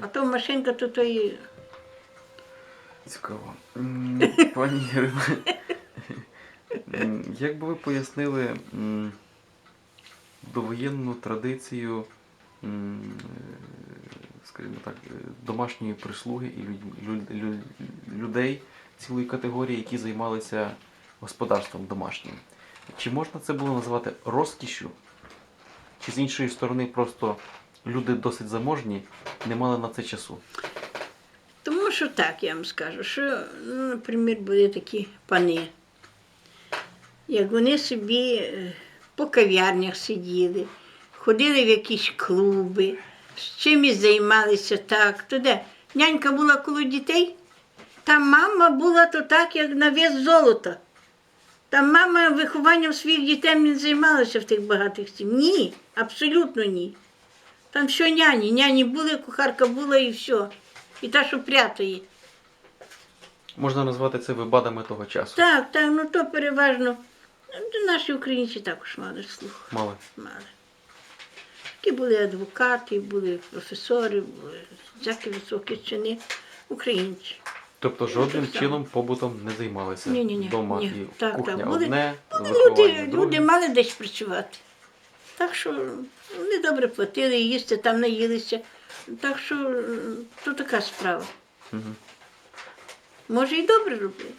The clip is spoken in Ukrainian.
А то машинка, то і Цікаво. Пані Ірино, як би ви пояснили довоєнну традицію, скажімо так, домашньої прислуги і люд- лю- лю- людей цілої категорії, які займалися господарством домашнім? Чи можна це було назвати розкішю? Чи з іншої сторони просто люди досить заможні, не мали на це часу? Тому що так, я вам скажу, що, ну, наприклад, були такі пани, як вони собі е, по кав'ярнях сиділи, ходили в якісь клуби, з чимось займалися так, то де. Нянька була коло дітей, та мама була то так, як на вес золота. Та мама вихованням своїх дітей не займалася в тих багатих сім'ях. Ні, абсолютно ні. Там що няні, няні були, кухарка була і все. І та, що прятає. Можна назвати це вибадами того часу. Так, так, ну то переважно. Ну, Наші українці також мали слух. Мали. Мали. Такі були адвокати, були професори, були всякі високі чини. Українці. Тобто жодним так чином побутом не займалися. Ні, ні, ні. І Так, кухня так. Були, одне, були люди, друге. люди мали десь працювати. Так що вони добре платили, їсти там наїлися. Так що то така справа. Може, і добре робили.